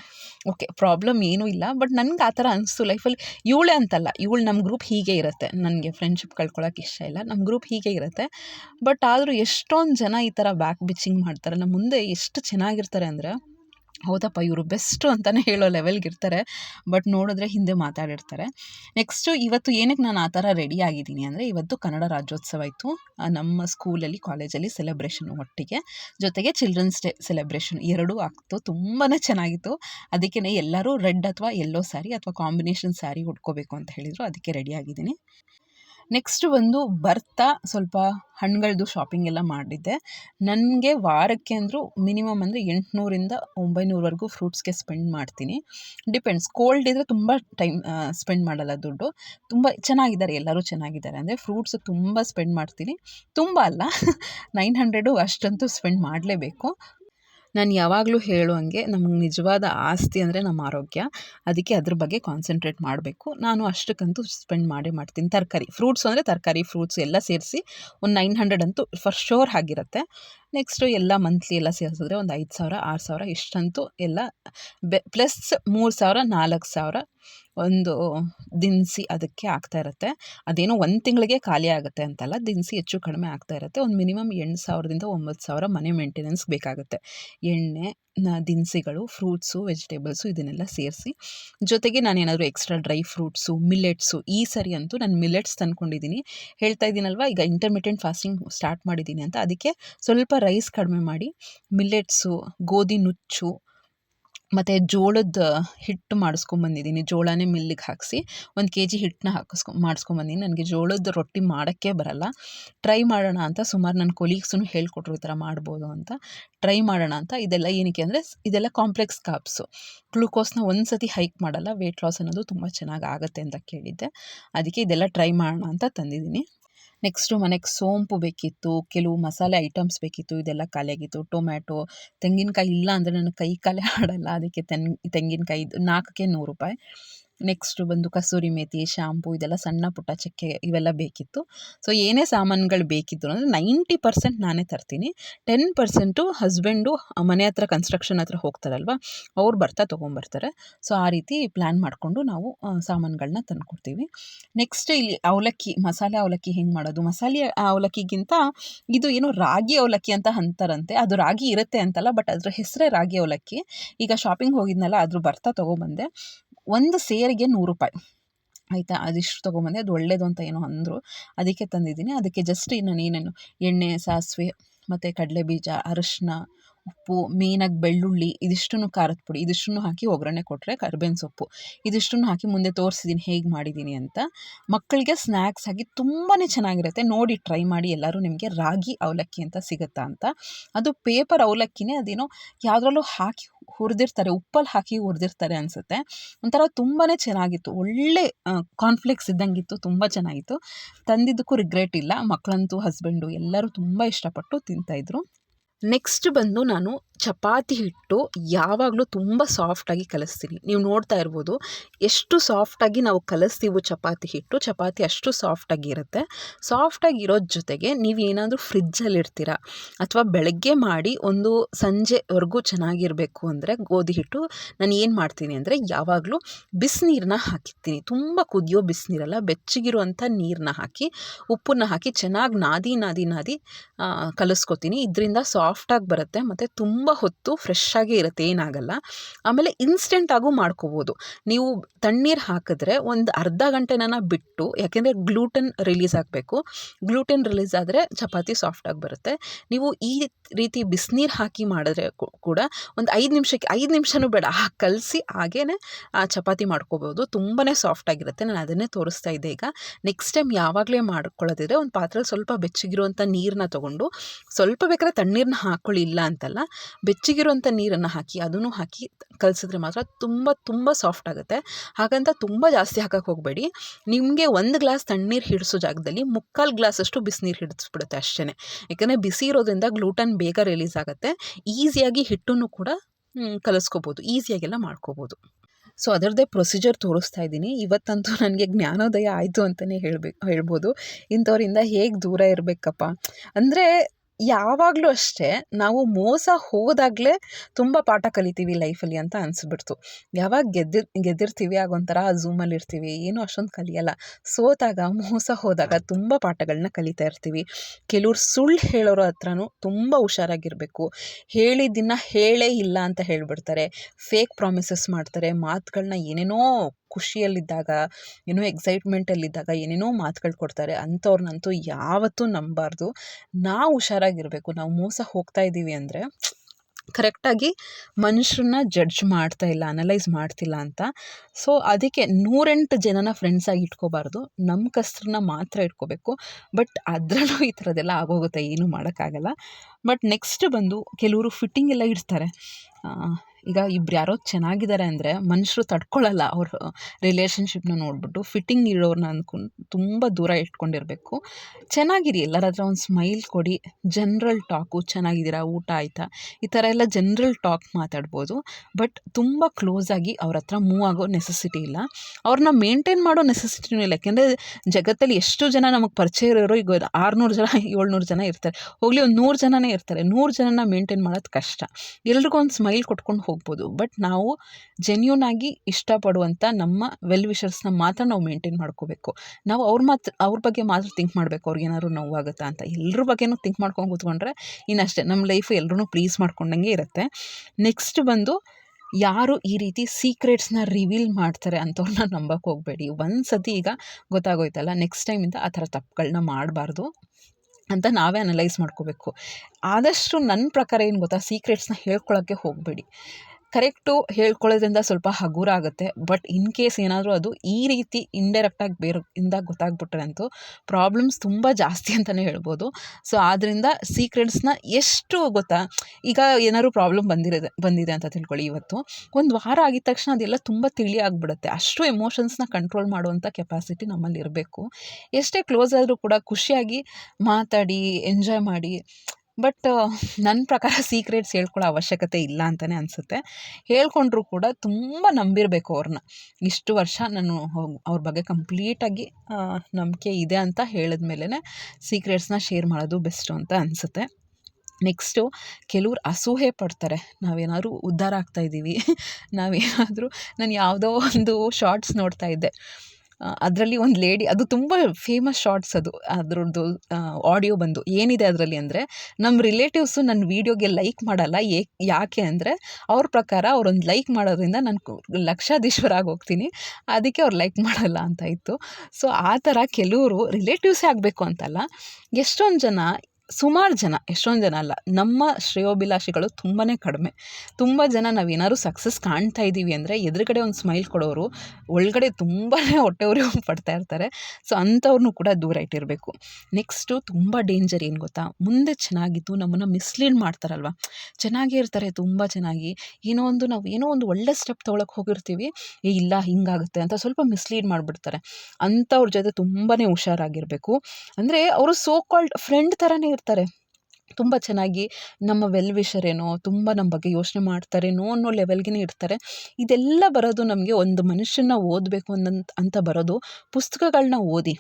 ಓಕೆ ಪ್ರಾಬ್ಲಮ್ ಏನೂ ಇಲ್ಲ ಬಟ್ ನನಗೆ ಆ ಥರ ಅನಿಸ್ತು ಲೈಫಲ್ಲಿ ಇವಳೇ ಅಂತಲ್ಲ, ಇವಳು ನಮ್ಮ ಗ್ರೂಪ್ ಹೀಗೆ ಇರುತ್ತೆ. ನನಗೆ ಫ್ರೆಂಡ್ಶಿಪ್ ಕಳ್ಕೊಳ್ಳೋಕೆ ಇಷ್ಟ ಇಲ್ಲ ನಮ್ಮ ಗ್ರೂಪ್ ಹೀಗೆ ಇರುತ್ತೆ. ಬಟ್ ಆದರೂ ಎಷ್ಟೊಂದು ಜನ ಈ ಥರ ಬ್ಯಾಕ್ ಬಿಚ್ಚಿಂಗ್ ಮಾಡ್ತಾರೆ. ನಮ್ಮ ಮುಂದೆ ಎಷ್ಟು ಚೆನ್ನಾಗಿರ್ತಾರೆ ಅಂದರೆ ಹೌದಪ್ಪ, ಇವರು ಬೆಸ್ಟು ಅಂತಲೇ ಹೇಳೋ ಲೆವೆಲ್ಗೆ ಇರ್ತಾರೆ ಬಟ್ ನೋಡಿದ್ರೆ ಹಿಂದೆ ಮಾತಾಡಿರ್ತಾರೆ. ನೆಕ್ಸ್ಟು ಇವತ್ತು ಏನಕ್ಕೆ ನಾನು ಆ ಥರ ರೆಡಿ ಆಗಿದ್ದೀನಿ ಅಂದರೆ, ಇವತ್ತು ಕನ್ನಡ ರಾಜ್ಯೋತ್ಸವ ಇತ್ತು. ನಮ್ಮ ಸ್ಕೂಲಲ್ಲಿ ಕಾಲೇಜಲ್ಲಿ ಸೆಲೆಬ್ರೇಷನ್ ಒಟ್ಟಿಗೆ. ಜೊತೆಗೆ ಚಿಲ್ಡ್ರನ್ಸ್ ಡೇ ಸೆಲೆಬ್ರೇಷನ್ ಎರಡೂ ಆಗ್ತು ತುಂಬಾ ಚೆನ್ನಾಗಿತ್ತು. ಅದಕ್ಕೇ ಎಲ್ಲರೂ ರೆಡ್ ಅಥವಾ ಯೆಲ್ಲೋ ಸ್ಯಾರಿ ಅಥವಾ ಕಾಂಬಿನೇಷನ್ ಸ್ಯಾರಿ ಉಟ್ಕೋಬೇಕು ಅಂತ ಹೇಳಿದರು, ಅದಕ್ಕೆ ರೆಡಿ ಆಗಿದ್ದೀನಿ. ನೆಕ್ಸ್ಟ್ ಬಂದು ಬರ್ತಾ ಸ್ವಲ್ಪ ಹಣ್ಣುಗಳದ್ದು ಶಾಪಿಂಗ್ ಎಲ್ಲ ಮಾಡಿದ್ದೆ. ನನಗೆ ವಾರಕ್ಕೆ ಅಂದರೂ ಮಿನಿಮಮ್ ಅಂದರೆ ಎಂಟುನೂರಿಂದ ಒಂಬೈನೂರವರೆಗೂ ಫ್ರೂಟ್ಸ್ಗೆ ಸ್ಪೆಂಡ್ ಮಾಡ್ತೀನಿ. ಡಿಪೆಂಡ್ಸ್ ಕೋಲ್ಡ್ ಇದ್ದರೆ ತುಂಬ ಟೈಮ್ ಸ್ಪೆಂಡ್ ಮಾಡಲ್ಲ ದುಡ್ಡು. ತುಂಬ ಚೆನ್ನಾಗಿದ್ದಾರೆ, ಎಲ್ಲರೂ ಚೆನ್ನಾಗಿದ್ದಾರೆ. ಅಂದರೆ ಫ್ರೂಟ್ಸ್ ತುಂಬ ಸ್ಪೆಂಡ್ ಮಾಡ್ತೀನಿ. ತುಂಬ ಅಲ್ಲ [laughs] ನೈನ್ ಹಂಡ್ರೆಡು ಅಷ್ಟಂತೂ ಸ್ಪೆಂಡ್ ಮಾಡಲೇಬೇಕು. ನಾನು ಯಾವಾಗಲೂ ಹೇಳುವಂಗೆ ನಮಗೆ ನಿಜವಾದ ಆಸ್ತಿ ಅಂದರೆ ನಮ್ಮ ಆರೋಗ್ಯ. ಅದಕ್ಕೆ ಅದ್ರ ಬಗ್ಗೆ ಕಾನ್ಸಂಟ್ರೇಟ್ ಮಾಡಬೇಕು. ನಾನು ಅಷ್ಟಕ್ಕಂತೂ ಸ್ಪೆಂಡ್ ಮಾಡೇ ಮಾಡ್ತೀನಿ. ತರಕಾರಿ ಫ್ರೂಟ್ಸ್ ಅಂದರೆ ತರಕಾರಿ ಫ್ರೂಟ್ಸ್ ಎಲ್ಲ ಸೇರಿಸಿ ಒಂದು ನೈನ್ ಹಂಡ್ರೆಡ್ ಅಂತೂ ಫರ್ ಶೋರ್ ಆಗಿರುತ್ತೆ. ನೆಕ್ಸ್ಟು ಎಲ್ಲ ಮಂತ್ಲಿ ಎಲ್ಲ ಸೇರಿಸಿದ್ರೆ ಒಂದು ಐದು ಸಾವಿರ, ಆರು ಸಾವಿರ ಇಷ್ಟಂತೂ ಎಲ್ಲ ಬೆ, ಪ್ಲಸ್ ಮೂರು ಸಾವಿರ, ನಾಲ್ಕು ಸಾವಿರ ಒಂದು ದಿನಸಿ ಅದಕ್ಕೆ ಆಗ್ತಾ ಇರುತ್ತೆ. ಅದೇನೋ ಒಂದು ತಿಂಗಳಿಗೆ ಖಾಲಿ ಆಗುತ್ತೆ ಅಂತಲ್ಲ, ದಿನಸಿ ಹೆಚ್ಚು ಕಡಿಮೆ ಆಗ್ತಾ ಇರುತ್ತೆ. ಒಂದು ಮಿನಿಮಮ್ ಎಂಟು ಸಾವಿರದಿಂದ ಒಂಬತ್ತು ಸಾವಿರ ಮನೆ ಮೇಂಟೆನೆನ್ಸ್ ಬೇಕಾಗುತ್ತೆ. ಎಣ್ಣೆ ದಿನಸಿಗಳು, ಫ್ರೂಟ್ಸು, ವೆಜಿಟೇಬಲ್ಸು ಇದನ್ನೆಲ್ಲ ಸೇರಿಸಿ. ಜೊತೆಗೆ ನಾನು ಏನಾದರೂ ಎಕ್ಸ್ಟ್ರಾ ಡ್ರೈ ಫ್ರೂಟ್ಸು ಮಿಲೆಟ್ಸು ಈ ಸರಿ ಅಂತೂ ನಾನು ಮಿಲೆಟ್ಸ್ ತಂದ್ಕೊಂಡಿದ್ದೀನಿ. ಹೇಳ್ತಾ ಇದ್ದೀನಲ್ವ, ಈಗ ಇಂಟರ್ಮಿಟೆಂಟ್ ಫಾಸ್ಟಿಂಗ್ ಸ್ಟಾರ್ಟ್ ಮಾಡಿದ್ದೀನಿ ಅಂತ. ಅದಕ್ಕೆ ಸ್ವಲ್ಪ ರೈಸ್ ಕಡಿಮೆ ಮಾಡಿ ಮಿಲ್ಲೆಟ್ಸು ಗೋಧಿ ನುಚ್ಚು, ಮತ್ತು ಜೋಳದ ಹಿಟ್ಟು ಮಾಡಿಸ್ಕೊಂಬಂದಿದ್ದೀನಿ ಜೋಳನೇ ಮಿಲ್ಲಿಗೆ ಹಾಕಿಸಿ, ಒಂದು ಕೆ ಜಿ ಹಿಟ್ಟನ್ನ ಹಾಕಿಸ್ಕೊ ಮಾಡಿಸ್ಕೊಂಬಂದಿನಿ ನನಗೆ ಜೋಳದ ರೊಟ್ಟಿ ಮಾಡೋಕ್ಕೆ ಬರಲ್ಲ. ಟ್ರೈ ಮಾಡೋಣ ಅಂತ ಸುಮಾರು ನನ್ನ ಕೊಲೀಗ್ಸೂ ಹೇಳ್ಕೊಟ್ರು ಈ ಥರ ಮಾಡ್ಬೋದು ಅಂತ. ಟ್ರೈ ಮಾಡೋಣ ಅಂತ. ಇದೆಲ್ಲ ಏನಕ್ಕೆ ಅಂದರೆ, ಇದೆಲ್ಲ ಕಾಂಪ್ಲೆಕ್ಸ್ ಕಾಪ್ಸು ಗ್ಲೂಕೋಸ್ನ ಒಂದು ಸತಿ ಹೈಕ್ ಮಾಡಲ್ಲ. ವೆಯ್ಟ್ ಲಾಸ್ ಅನ್ನೋದು ತುಂಬ ಚೆನ್ನಾಗಿ ಆಗುತ್ತೆ ಅಂತ ಕೇಳಿದ್ದೆ. ಅದಕ್ಕೆ ಇದೆಲ್ಲ ಟ್ರೈ ಮಾಡೋಣ ಅಂತ ತಂದಿದ್ದೀನಿ. ನೆಕ್ಸ್ಟು ಮನೆಗೆ ಸೋಂಪು ಬೇಕಿತ್ತು, ಕೆಲವು ಮಸಾಲೆ ಐಟಮ್ಸ್ ಬೇಕಿತ್ತು, ಇದೆಲ್ಲ ಖಾಲಿಯಾಗಿತ್ತು. ಟೊಮ್ಯಾಟೊ, ತೆಂಗಿನಕಾಯಿ ಇಲ್ಲ ಅಂದರೆ ನನ್ನ ಕೈ ಕಾಲೇ [laughs] ಆಡಲ್ಲ. ಅದಕ್ಕೆ ತೆಂಗ್ ತೆಂಗಿನಕಾಯಿ ನಾಲ್ಕಕ್ಕೆ ನೂರು ರೂಪಾಯಿ. ನೆಕ್ಸ್ಟು ಬಂದು ಕಸೂರಿ ಮೇಥಿ ಶಾಂಪು ಇದೆಲ್ಲ ಸಣ್ಣ ಪುಟ್ಟ ಚಕ್ಕೆ ಇವೆಲ್ಲ ಬೇಕಿತ್ತು. ಸೊ ಏನೇ ಸಾಮಾನುಗಳು ಬೇಕಿತ್ತು ಅಂದರೆ ನೈಂಟಿ ಪರ್ಸೆಂಟ್ ನಾನೇ ತರ್ತೀನಿ. ಟೆನ್ ಪರ್ಸೆಂಟು ಹಸ್ಬೆಂಡು ಮನೆ ಹತ್ರ, ಕನ್ಸ್ಟ್ರಕ್ಷನ್ ಹತ್ರ ಹೋಗ್ತಾರಲ್ವ, ಅವ್ರು ಬರ್ತಾ ತೊಗೊಂಬರ್ತಾರೆ. ಸೊ ಆ ರೀತಿ ಪ್ಲ್ಯಾನ್ ಮಾಡಿಕೊಂಡು ನಾವು ಸಾಮಾನುಗಳನ್ನ ತಂದುಕೊಡ್ತೀವಿ. ನೆಕ್ಸ್ಟ್ ಇಲ್ಲಿ ಅವಲಕ್ಕಿ, ಮಸಾಲೆ ಅವಲಕ್ಕಿ ಹೆಂಗೆ ಮಾಡೋದು? ಮಸಾಲೆ ಅವಲಕ್ಕಿಗಿಂತ ಇದು ಏನು ರಾಗಿ ಅವಲಕ್ಕಿ ಅಂತ ಅಂತಾರಂತೆ. ಅದು ರಾಗಿ ಇರುತ್ತೆ ಅಂತಲ್ಲ ಬಟ್ ಅದ್ರ ಹೆಸರೇ ರಾಗಿ ಅವಲಕ್ಕಿ. ಈಗ ಶಾಪಿಂಗ್ ಹೋಗಿದ್ನಲ್ಲ, ಅದ್ರ ಬರ್ತಾ ತೊಗೊಬಂದೆ. ಒಂದು ಸೇರಿಗೆ ನೂರು ರೂಪಾಯಿ. ಆಯಿತಾ? ಅದಿಷ್ಟು ತೊಗೊಂಬಂದೆ, ಅದು ಒಳ್ಳೇದು ಅಂತ ಏನೋ ಅಂದರು. ಅದಕ್ಕೆ ತಂದಿದ್ದೀನಿ. ಅದಕ್ಕೆ ಜಸ್ಟ್ ನಾನು ಏನೇನು ಎಣ್ಣೆ, ಸಾಸಿವೆ, ಮತ್ತು ಕಡಲೆ ಬೀಜ ಅರಶಿನ ಉಪ್ಪು, ಮೇನಾಗಿ ಬೆಳ್ಳುಳ್ಳಿ ಇದಿಷ್ಟನ್ನು ಖಾರದ ಪುಡಿ, ಇದಿಷ್ಟನ್ನು ಹಾಕಿ ಒಗ್ಗರಣೆ ಕೊಟ್ಟರೆ ಕರ್ಬೇವಿನ ಸೊಪ್ಪು. ಇದಿಷ್ಟನ್ನು ಹಾಕಿ ಮುಂದೆ ತೋರಿಸಿದ್ದೀನಿ ಹೇಗೆ ಮಾಡಿದ್ದೀನಿ ಅಂತ. ಮಕ್ಕಳಿಗೆ ಸ್ನ್ಯಾಕ್ಸ್ ಆಗಿ ತುಂಬಾ ಚೆನ್ನಾಗಿರುತ್ತೆ. ನೋಡಿ ಟ್ರೈ ಮಾಡಿ, ಎಲ್ಲರೂ ನಿಮಗೆ ರಾಗಿ ಅವಲಕ್ಕಿ ಅಂತ ಸಿಗುತ್ತಾ ಅಂತ. ಅದು ಪೇಪರ್ ಅವಲಕ್ಕಿನೇ ಅದೇನೋ ಯಾವುದ್ರಲ್ಲೂ ಹಾಕಿ ಹುರಿದಿರ್ತಾರೆ, ಉಪ್ಪಲ್ಲಿ ಹಾಕಿ ಹುರಿದಿರ್ತಾರೆ ಅನಿಸುತ್ತೆ. ಒಂಥರ ತುಂಬಾ ಚೆನ್ನಾಗಿತ್ತು. ಒಳ್ಳೆ ಕಾನ್ಫ್ಲೆಕ್ಸ್ ಇದ್ದಂಗಿತ್ತು, ತುಂಬ ಚೆನ್ನಾಗಿತ್ತು. ತಂದಿದ್ದಕ್ಕೂ ರಿಗ್ರೆಟ್ ಇಲ್ಲ. ಮಕ್ಕಳಂತೂ ಹಸ್ಬೆಂಡು ಎಲ್ಲರೂ ತುಂಬ ಇಷ್ಟಪಟ್ಟು ತಿಂತಾಯಿದ್ರು ನೆಕ್ಸ್ಟ್ ಬಂದು ನಾನು ಚಪಾತಿ ಹಿಟ್ಟು ಯಾವಾಗಲೂ ತುಂಬ ಸಾಫ್ಟಾಗಿ ಕಲಿಸ್ತೀನಿ. ನೀವು ನೋಡ್ತಾ ಇರ್ಬೋದು, ಎಷ್ಟು ಸಾಫ್ಟಾಗಿ ನಾವು ಕಲಿಸ್ತೀವೋ ಚಪಾತಿ ಹಿಟ್ಟು, ಚಪಾತಿ ಅಷ್ಟು ಸಾಫ್ಟಾಗಿ ಇರುತ್ತೆ. ಸಾಫ್ಟಾಗಿ ಇರೋದ್ರ ಜೊತೆಗೆ ನೀವು ಏನಾದರೂ ಫ್ರಿಜ್ಜಲ್ಲಿ ಇಡ್ತೀರ, ಅಥವಾ ಬೆಳಗ್ಗೆ ಮಾಡಿ ಒಂದು ಸಂಜೆವರೆಗೂ ಚೆನ್ನಾಗಿರಬೇಕು ಅಂದರೆ ಗೋಧಿ ಹಿಟ್ಟು, ನಾನು ಏನು ಮಾಡ್ತೀನಿ ಅಂದರೆ ಯಾವಾಗಲೂ ಬಿಸಿನೀರನ್ನ ಹಾಕಿರ್ತೀನಿ. ತುಂಬ ಕುದಿಯೋ ಬಿಸಿನೀರಲ್ಲ, ಬೆಚ್ಚಗಿರುವಂಥ ನೀರನ್ನ ಹಾಕಿ, ಉಪ್ಪನ್ನ ಹಾಕಿ ಚೆನ್ನಾಗಿ ನಾದಿ ನಾದಿ ನಾದಿ ಕಲಿಸ್ಕೊತೀನಿ. ಇದರಿಂದ ಸಾಫ್ಟಾಗಿ ಬರುತ್ತೆ, ಮತ್ತು ತುಂಬ ಹೊತ್ತು ಹೊತ್ತು ಫ್ರೆಶ್ಶಾಗೇ ಇರುತ್ತೆ, ಏನಾಗಲ್ಲ. ಆಮೇಲೆ ಇನ್ಸ್ಟೆಂಟಾಗೂ ಮಾಡ್ಕೋಬೋದು. ನೀವು ತಣ್ಣೀರು ಹಾಕಿದ್ರೆ ಒಂದು ಅರ್ಧ ಗಂಟೆನ ಬಿಟ್ಟು, ಯಾಕೆಂದರೆ ಗ್ಲೂಟನ್ ರಿಲೀಸ್ ಆಗಬೇಕು. ಗ್ಲೂಟನ್ ರಿಲೀಸ್ ಆದರೆ ಚಪಾತಿ ಸಾಫ್ಟಾಗಿ ಬರುತ್ತೆ. ನೀವು ಈ ರೀತಿ ಬಿಸಿನೀರು ಹಾಕಿ ಮಾಡಿದ್ರೆ ಕೂಡ ಒಂದು ಐದು ನಿಮಿಷಕ್ಕೆ, ಐದು ನಿಮಿಷನೂ ಬೇಡ, ಆ ಕಲಸಿ ಹಾಗೇ ಆ ಚಪಾತಿ ಮಾಡ್ಕೋಬೋದು. ತುಂಬಾ ಸಾಫ್ಟಾಗಿರುತ್ತೆ ನಾನು ಅದನ್ನೇ ತೋರಿಸ್ತಾ ಇದ್ದೆ ಈಗ. ನೆಕ್ಸ್ಟ್ ಟೈಮ್ ಯಾವಾಗಲೇ ಮಾಡ್ಕೊಳ್ಳೋದಿದ್ರೆ ಒಂದು ಪಾತ್ರೆಲಿ ಸ್ವಲ್ಪ ಬೆಚ್ಚಗಿರುವಂಥ ನೀರನ್ನ ತೊಗೊಂಡು, ಸ್ವಲ್ಪ ಬೇಕಾದ್ರೆ ತಣ್ಣೀರನ್ನ ಇಲ್ಲ ಅಂತಲ್ಲ, ಬೆಚ್ಚಗಿರುವಂಥ ನೀರನ್ನು ಹಾಕಿ, ಅದನ್ನು ಹಾಕಿ ಕಲಸಿದ್ರೆ ಮಾತ್ರ ತುಂಬ ತುಂಬ ಸಾಫ್ಟ್ ಆಗುತ್ತೆ. ಹಾಗಂತ ತುಂಬ ಜಾಸ್ತಿ ಹಾಕಕ್ಕೆ ಹೋಗಬೇಡಿ. ನಿಮಗೆ ಒಂದು ಗ್ಲಾಸ್ ತಣ್ಣೀರು ಹಿಡಿಸೋ ಜಾಗದಲ್ಲಿ ಮುಕ್ಕಾಲು ಗ್ಲಾಸಷ್ಟು ಬಿಸಿನೀರು ಹಿಡಿಸ್ಬಿಡುತ್ತೆ ಅಷ್ಟೇ ಯಾಕಂದರೆ ಬಿಸಿ ಇರೋದ್ರಿಂದ ಗ್ಲೂಟನ್ ಬೇಗ ರಿಲೀಸ್ ಆಗುತ್ತೆ. ಈಸಿಯಾಗಿ ಹಿಟ್ಟನ್ನು ಕೂಡ ಕಲಿಸ್ಕೋಬೋದು. ಈಸಿಯಾಗೆಲ್ಲ ಮಾಡ್ಕೋಬೋದು. ಸೊ, ಅದರದ್ದೇ ಪ್ರೊಸೀಜರ್ ತೋರಿಸ್ತಾ ಇದ್ದೀನಿ. ಇವತ್ತಂತೂ ನನಗೆ ಜ್ಞಾನೋದಯ ಆಯಿತು ಅಂತಲೇ ಹೇಳಬೇಕು ಹೇಳ್ಬೋದು. ಇಂಥವರಿಂದ ಹೇಗೆ ದೂರ ಇರಬೇಕಪ್ಪ? ಅಂದರೆ ಯಾವಾಗಲೂ ಅಷ್ಟೇ ನಾವು ಮೋಸ ಹೋದಾಗಲೇ ತುಂಬ ಪಾಠ ಕಲಿತೀವಿ ಲೈಫಲ್ಲಿ ಅಂತ ಅನಿಸ್ಬಿಡ್ತು. ಯಾವಾಗ ಗೆದ್ದಿ, ಗೆದ್ದಿರ್ತೀವಿ ಆಗೊಂಥರ ಝೂಮಲ್ಲಿ ಇರ್ತೀವಿ ಏನೂ ಅಷ್ಟೊಂದು ಕಲಿಯಲ್ಲ. ಸೋತಾಗ, ಮೋಸ ಹೋದಾಗ ತುಂಬ ಪಾಠಗಳನ್ನ ಕಲಿತಾ ಇರ್ತೀವಿ. ಕೆಲವ್ರು ಸುಳ್ಳು ಹೇಳೋರ ಹತ್ರನೂ ತುಂಬ ಹುಷಾರಾಗಿರಬೇಕು. ಹೇಳಿದ್ದನ್ನು ಹೇಳೇ ಇಲ್ಲ ಅಂತ ಹೇಳಿಬಿಡ್ತಾರೆ. ಫೇಕ್ ಪ್ರಾಮಿಸಸ್ ಮಾಡ್ತಾರೆ ಮಾತುಗಳನ್ನ ಏನೇನೋ ಖುಷಿಯಲ್ಲಿದ್ದಾಗ, ಏನೋ ಎಕ್ಸೈಟ್ಮೆಂಟಲ್ಲಿದ್ದಾಗ ಏನೇನೋ ಮಾತುಗಳು ಕೊಡ್ತಾರೆ, ಅಂಥವ್ರನ್ನಂತೂ ಯಾವತ್ತೂ ನಂಬಾರ್ದು. ನಾವು ಹುಷಾರಾಗಿರಬೇಕು, ನಾವು ಮೋಸ ಹೋಗ್ತಾ ಇದ್ದೀವಿ ಅಂದರೆ ಕರೆಕ್ಟಾಗಿ ಮನುಷ್ಯರನ್ನ ಜಡ್ಜ್ ಮಾಡ್ತಾ ಇಲ್ಲ ಅನಲೈಸ್ ಮಾಡ್ತಿಲ್ಲ ಅಂತ. ಸೊ ಅದಕ್ಕೆ ನೂರೆಂಟು ಜನನ ಫ್ರೆಂಡ್ಸಾಗಿ ಇಟ್ಕೋಬಾರ್ದು. ನಮ್ಮ ಕಸ್ರನ್ನ ಮಾತ್ರ ಇಟ್ಕೋಬೇಕು. ಬಟ್ ಅದರಲ್ಲೂ ಈ ಥರದ್ದೆಲ್ಲ ಆಗೋಗುತ್ತೆ, ಏನೂ ಮಾಡೋಕ್ಕಾಗಲ್ಲ. ಬಟ್ ನೆಕ್ಸ್ಟ್ ಬಂದು ಕೆಲವರು ಫಿಟ್ಟಿಂಗ್ ಎಲ್ಲ ಇಡ್ತಾರೆ. ಈಗ ಇಬ್ರು ಯಾರೋ ಚೆನ್ನಾಗಿದ್ದಾರೆ ಅಂದರೆ ಮನುಷ್ಯರು ತಡ್ಕೊಳ್ಳಲ್ಲ ಅವ್ರ ರಿಲೇಷನ್ಶಿಪ್ನ ನೋಡಿಬಿಟ್ಟು ಫಿಟ್ಟಿಂಗ್ ಇರೋರನ್ನ ಅಂದ್ಕೊಂಡು ತುಂಬ ದೂರ ಇಟ್ಕೊಂಡಿರಬೇಕು. ಚೆನ್ನಾಗಿರಿ, ಎಲ್ಲರ ಹತ್ರ ಒಂದು ಸ್ಮೈಲ್ ಕೊಡಿ ಜನ್ರಲ್ ಟಾಕು ಚೆನ್ನಾಗಿದ್ದೀರಾ, ಊಟ ಆಯಿತಾ? ಈ ಥರ ಎಲ್ಲ ಜನ್ರಲ್ ಟಾಕ್ ಮಾತಾಡ್ಬೋದು. ಬಟ್ ತುಂಬ ಕ್ಲೋಸಾಗಿ ಅವ್ರ ಹತ್ರ ಮೂವ್ ಆಗೋ ನೆಸೆಸಿಟಿ ಇಲ್ಲ. ಅವ್ರನ್ನ ಮೇಂಟೈನ್ ಮಾಡೋ ನೆಸೆಸಿಟಿನೂ ಇಲ್ಲ. ಯಾಕೆಂದರೆ ಜಗತ್ತಲ್ಲಿ ಎಷ್ಟು ಜನ ನಮಗೆ ಪರಿಚಯ ಇರೋರು ಈಗ ಆರುನೂರು ಜನ, ಏಳ್ನೂರು ಜನ ಇರ್ತಾರೆ. ಹೋಗಲಿ ಒಂದು ನೂರು ಜನನೇ ಇರ್ತಾರೆ. ನೂರು ಜನನ ಮೇಂಟೈನ್ ಮಾಡೋದು ಕಷ್ಟ. ಎಲ್ರಿಗೂ ಒಂದು ಸ್ಮೈಲ್ ಕೊಟ್ಕೊಂಡು ಹೋಗ್ಬೋದು. ಬಟ್ ನಾವು ಜೆನ್ಯೂನ್ ಆಗಿ ಇಷ್ಟಪಡುವಂಥ ನಮ್ಮ ವೆಲ್ ವಿಷರ್ಸ್ನ ಮಾತ್ರ ನಾವು ಮೇಂಟೈನ್ ಮಾಡ್ಕೋಬೇಕು. ನಾವು ಅವ್ರ ಮಾತ್ರ ಅವ್ರ ಬಗ್ಗೆ ಮಾತ್ರ ಥಿಂಕ್ ಮಾಡಬೇಕು. ಅವ್ರಿಗೆ ಏನಾದ್ರು ನೋವಾಗುತ್ತಾ ಅಂತ. ಎಲ್ಲರ ಬಗ್ಗೆನೂ ಥಿಂಕ್ ಮಾಡ್ಕೊಂಡು ಕೂತ್ಕೊಂಡ್ರೆ ಇನ್ನಷ್ಟೇ ನಮ್ಮ ಲೈಫು ಎಲ್ಲರೂ ಪ್ಲೀಸ್ ಮಾಡ್ಕೊಂಡಂಗೆ ಇರುತ್ತೆ. ನೆಕ್ಸ್ಟ್ ಬಂದು ಯಾರು ಈ ರೀತಿ ಸೀಕ್ರೆಟ್ಸ್ನ ರಿವೀಲ್ ಮಾಡ್ತಾರೆ ಅಂಥವ್ರನ್ನ ನಂಬಕ್ಕೆ ಹೋಗಬೇಡಿ. ಒಂದು ಸತಿ ಈಗ ಗೊತ್ತಾಗೋಯ್ತಲ್ಲ ನೆಕ್ಸ್ಟ್ ಟೈಮಿಂದ ಆ ಥರ ತಪ್ಪುಗಳನ್ನ ಮಾಡಬಾರ್ದು. ಅಂತ ನಾವೇ ಅನಲೈಸ್ ಮಾಡ್ಕೋಬೇಕು. ಆದಷ್ಟು ನನ್ನ ಪ್ರಕಾರ ಏನು ಗೊತ್ತಾ ಸೀಕ್ರೆಟ್ಸ್ನ ಹೇಳ್ಕೊಳ್ಳೋಕ್ಕೆ ಹೋಗಬೇಡಿ. ಕರೆಕ್ಟು ಹೇಳ್ಕೊಳ್ಳೋದ್ರಿಂದ ಸ್ವಲ್ಪ ಹಗುರ ಆಗುತ್ತೆ. ಬಟ್ ಇನ್ ಕೇಸ್ ಏನಾದರೂ ಅದು ಈ ರೀತಿ ಇಂಡೈರೆಕ್ಟಾಗಿ ಬೇರೆ ಇಂದ ಗೊತ್ತಾಗ್ಬಿಟ್ರೆ ಅಂತೂ ಪ್ರಾಬ್ಲಮ್ಸ್ ತುಂಬ ಜಾಸ್ತಿ ಅಂತಲೇ ಹೇಳ್ಬೋದು. ಸೊ ಆದ್ದರಿಂದ ಸೀಕ್ರೆಟ್ಸ್ನ ಎಷ್ಟು ಗೊತ್ತಾ, ಈಗ ಏನಾದ್ರು ಪ್ರಾಬ್ಲಮ್ ಬಂದಿರೋದೆ, ಬಂದಿದೆ ಅಂತ ತಿಳ್ಕೊಳ್ಳಿ ಇವತ್ತು. ಒಂದು ವಾರ ಆಗಿದ ತಕ್ಷಣ ಅದೆಲ್ಲ ತುಂಬ ತಿಳಿ ಆಗಿಬಿಡುತ್ತೆ. ಅಷ್ಟು ಎಮೋಷನ್ಸ್ನ ಕಂಟ್ರೋಲ್ ಮಾಡುವಂಥ ಕೆಪಾಸಿಟಿ ನಮ್ಮಲ್ಲಿ ಇರಬೇಕು ಎಷ್ಟೇ ಕ್ಲೋಸ್ ಆದರೂ ಕೂಡ ಖುಷಿಯಾಗಿ ಮಾತಾಡಿ ಎಂಜಾಯ್ ಮಾಡಿ ಬಟ್ [laughs] ನನ್ನ ಪ್ರಕಾರ ಸೀಕ್ರೆಟ್ಸ್ ಹೇಳ್ಕೊಳ್ಳೋ ಅವಶ್ಯಕತೆ ಇಲ್ಲ ಅಂತಲೇ ಅನಿಸುತ್ತೆ. ಹೇಳ್ಕೊಂಡ್ರೂ ಕೂಡ ತುಂಬ ನಂಬಿರಬೇಕು ಅವ್ರನ್ನ ಇಷ್ಟು ವರ್ಷ ನಾನು ಅವ್ರ ಬಗ್ಗೆ ಕಂಪ್ಲೀಟಾಗಿ ನಂಬಿಕೆ ಇದೆ ಅಂತ ಹೇಳಿದ ಮೇಲೇ ಸೀಕ್ರೆಟ್ಸ್ನ ಶೇರ್ ಮಾಡೋದು ಬೆಸ್ಟು ಅಂತ ಅನಿಸುತ್ತೆ. ನೆಕ್ಸ್ಟು ಕೆಲವ್ರು ಅಸೂಹೆ ಪಡ್ತಾರೆ. ನಾವೇನಾದ್ರೂ ಉದ್ಧಾರ ಆಗ್ತಾಯಿದ್ದೀವಿ [laughs] ನಾವೇನಾದರೂ, ನಾನು ಯಾವುದೋ ಒಂದು ಶಾರ್ಟ್ಸ್ ನೋಡ್ತಾ ಇದ್ದೆ. ಅದರಲ್ಲಿ ಒಂದು ಲೇಡಿ, ಅದು ತುಂಬ ಫೇಮಸ್ ಶಾರ್ಟ್ಸ್ ಅದು. ಅದರದ್ದು ಆಡಿಯೋ ಬಂದು ಏನಿದೆ ಅದರಲ್ಲಿ ಅಂದರೆ ನಮ್ಮ ರಿಲೇಟಿವ್ಸು ನನ್ನ ವೀಡಿಯೋಗೆ ಲೈಕ್ ಮಾಡಲ್ಲ ಏಕ್ ಯಾಕೆ ಅಂದರೆ, ಅವ್ರ ಪ್ರಕಾರ ಅವರೊಂದು ಲೈಕ್ ಮಾಡೋದ್ರಿಂದ ನಾನು ಲಕ್ಷಾಧೀಶ್ವರಾಗಿ ಹೋಗ್ತೀನಿ. ಅದಕ್ಕೆ ಅವ್ರು ಲೈಕ್ ಮಾಡಲ್ಲ ಅಂತ ಇತ್ತು. ಸೊ ಆ ಥರ ಕೆಲವರು ರಿಲೇಟಿವ್ಸೇ ಆಗಬೇಕು ಅಂತಲ್ಲ, ಎಷ್ಟೊಂದು ಜನ ಸುಮಾರು ಜನ, ಎಷ್ಟೊಂದು ಜನ ಅಲ್ಲ, ನಮ್ಮ ಶ್ರೇಯೋಭಿಲಾಷಿಗಳು ತುಂಬಾ ಕಡಿಮೆ. ತುಂಬ ಜನ ನಾವೇನಾದ್ರು ಸಕ್ಸಸ್ ಕಾಣ್ತಾ ಇದ್ದೀವಿ ಅಂದರೆ ಎದುರುಗಡೆ ಒಂದು ಸ್ಮೈಲ್ ಕೊಡೋರು, ಒಳಗಡೆ ತುಂಬಾ ಹೊಟ್ಟೆ ಉರಿ [laughs] ಪಡ್ತಾ ಇರ್ತಾರೆ. ಸೊ ಅಂಥವ್ರನ್ನೂ ಕೂಡ ದೂರ ಇಟ್ಟಿರಬೇಕು. ನೆಕ್ಸ್ಟು ತುಂಬ ಡೇಂಜರ್ ಏನು ಗೊತ್ತಾ? ಮುಂದೆ ಚೆನ್ನಾಗಿದ್ದು ನಮ್ಮನ್ನು ಮಿಸ್ಲೀಡ್ ಮಾಡ್ತಾರಲ್ವ? ಚೆನ್ನಾಗೇ ಇರ್ತಾರೆ, ತುಂಬ ಚೆನ್ನಾಗಿ. ಏನೋ ಒಂದು ನಾವು ಏನೋ ಒಂದು ಒಳ್ಳೆ ಸ್ಟೆಪ್ ತೊಗೊಳಕ್ಕೆ ಹೋಗಿರ್ತೀವಿ, ಏ ಇಲ್ಲ, ಹಿಂಗಾಗುತ್ತೆ ಅಂತ ಸ್ವಲ್ಪ ಮಿಸ್ಲೀಡ್ ಮಾಡಿಬಿಡ್ತಾರೆ. ಅಂಥವ್ರ ಜೊತೆ ತುಂಬಾ ಹುಷಾರಾಗಿರಬೇಕು. ಅಂದರೆ ಅವರು ಸೋ ಕಾಲ್ಡ್ ಫ್ರೆಂಡ್ ಥರನೇ ಇರ್ತಾರೆ. ತುಂಬ ಚೆನ್ನಾಗಿ ನಮ್ಮ ವೆಲ್ ವಿಷರೇನೋ ತುಂಬ ನಮ್ಮ ಬಗ್ಗೆ ಯೋಚನೆ ಮಾಡ್ತಾರೇನೋ ಅನ್ನೋ ಲೆವೆಲ್ಗೇ ಇರ್ತಾರೆ. ಇದೆಲ್ಲ ಬರೋದು ನಮಗೆ ಒಂದು ಮನುಷ್ಯನ ಓದಬೇಕು ಅನ್ನಂತ, ಅಂತ ಬರೋದು ಪುಸ್ತಕಗಳನ್ನ ಓದಿ.